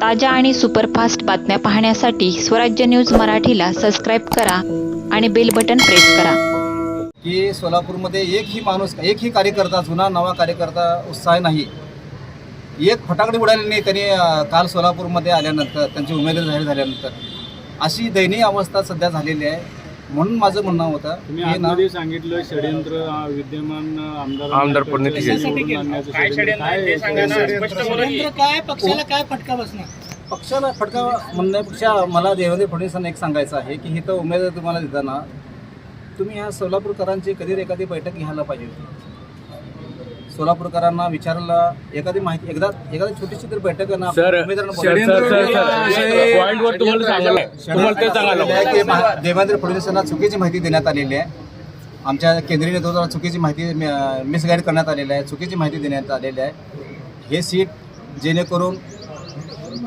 ताज्या आणि सुपरफास्ट बातम्या पाहण्यासाठी स्वराज्य न्यूज मराठीला सबस्क्राईब करा आणि बेल बटन प्रेस करा. की सोलापूरमध्ये एकही माणूस एकही कार्यकर्ता जुना नवा कार्यकर्ता उत्साह नाही. एक फटाकडे उडाले नाही त्यांनी काल सोलापूरमध्ये आल्यानंतर त्यांची उमेदवारी जाहीर झाल्यानंतर. अशी दयनीय अवस्था सध्या झालेली आहे. म्हणून माझं म्हणणं होतं तुम्ही की ना आतमध्ये सांगितलं षडयंत्र विद्यमान आमदार आमदार षडयंत्र. काय नेमकं काय? पक्षाला काय फटका बसणार? पक्षाला फटका म्हणण्यापेक्षा मला देवेंद्र फडणवीसांना एक सांगायचं आहे की इथं उमेदवार तुम्हाला देताना तुम्ही ह्या सोलापूरकरांची कधी एखादी बैठक घ्यायला पाहिजे होती? सोलापूरकरांना विचारायला एखादी माहिती एकदा एखादी छोटीशी तरी बैठक देवेंद्र फडणवीसांना चुकीची माहिती देण्यात आलेली आहे. आमच्या केंद्रीय नेतृत्वाला चुकीची माहिती मिसगाईड करण्यात आलेली आहे चुकीची माहिती देण्यात आलेली आहे. हे सीट जेणेकरून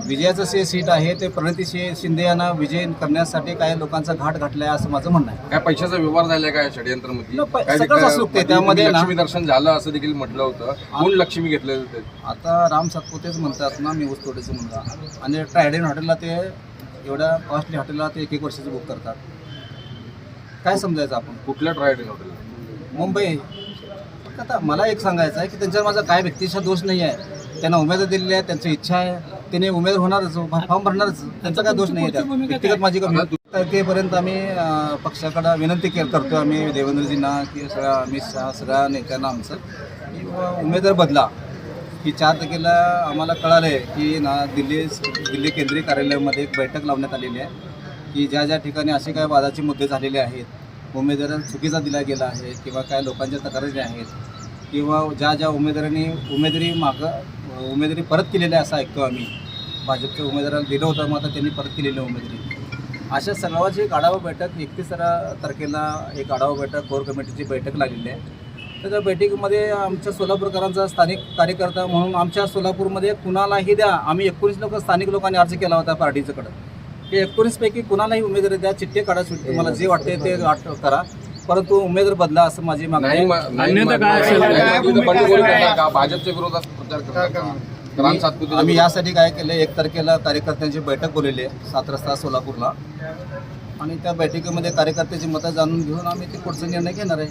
विजयाचं जे सीट आहे ते प्रणिती शिंदे यांना विजय करण्यासाठी काही लोकांचा घाट घातला आहे असं माझं म्हणणं आहे. काय पैशाचा व्यवहार झालाय काय षडयंत्रामध्ये? सगळंच त्यामध्ये लक्ष्मी दर्शन झालं असं देखील म्हटलं होतं. कोण लक्ष्मी घेतलं होतं? आता राम सातपुतेच म्हणतात ना मी ऊसतोडीचं मुलगा. आणि ट्रायडेन हॉटेलला ते एवढ्या कॉस्टली हॉटेलला ते एक एक वर्षाचं बुक करतात. काय समजायचं आपण? कुठल्या ट्रायडन हॉटेल मुंबई. आता मला एक सांगायचं आहे की त्यांच्यावर माझा काय व्यक्तिशा दोष नाही आहे. त्यांना उमेदवार दिलेली आहे त्यांची इच्छा आहे. त्याने उमेदवार होणारच फॉर्म भरणारच त्यांचा काय दोष नाही आहे त्यात. व्यक्तिगत माझी कमी तारखेपर्यंत आम्ही पक्षाकडं पक्षाकडे विनंती के करतो आम्ही देवेंद्रजींना की सगळ्या अमित शहा सगळ्या नेत्यांना आमचं. की उमेदवार बदला. की चार तारखेला आम्हाला कळालं आहे की ना दिल्ली दिल्ली केंद्रीय कार्यालयामध्ये एक बैठक लावण्यात आलेली आहे. की ज्या ज्या ठिकाणी असे काय वादाचे मुद्दे झालेले आहेत उमेदवार चुकीचा दिला गेला आहे किंवा काय लोकांच्या तक्रारी आहेत किंवा ज्या ज्या उमेदवारांनी उमेदवारी मागं उमेदवारी परत केलेल्या आहे असं ऐकतो आम्ही. भाजपच्या उमेदवाराला दिलं होतं मग आता त्यांनी परत केलेली उमेदवारी. अशा सर्वाची एक आढावा बैठक एकतीस तारखेला एक आढावा बैठक कोर कमिटीची बैठक लागलेली आहे. तर त्या बैठकीमध्ये आमच्या सोलापूरकरांचा स्थानिक कार्यकर्ता म्हणून आमच्या सोलापूरमध्ये कुणालाही द्या आम्ही एकोणीस लोक स्थानिक लोकांनी अर्ज केला होता पार्टीच्याकडं ते एकोणीसपैकी कुणालाही उमेदवारी द्या चिठ्ठी काढा सुट तुम्हाला जे वाटते ते करा. परंतु उमेदवार बदला असं माझी मागणी नाही अन्यथा काय असेल? बंडखोरी करणार का? भाजपच्या विरोधात प्रचार करणार का? राम सातपुते आम्ही यासाठी काय केलं एक तारखेला कार्यकर्त्यांची बैठक बोलवली आहे सात रस्ता सोलापूरला. आणि त्या बैठकीमध्ये कार्यकर्त्याची मतं जाणून घेऊन आम्ही ते पुढचा निर्णय घेणार आहे.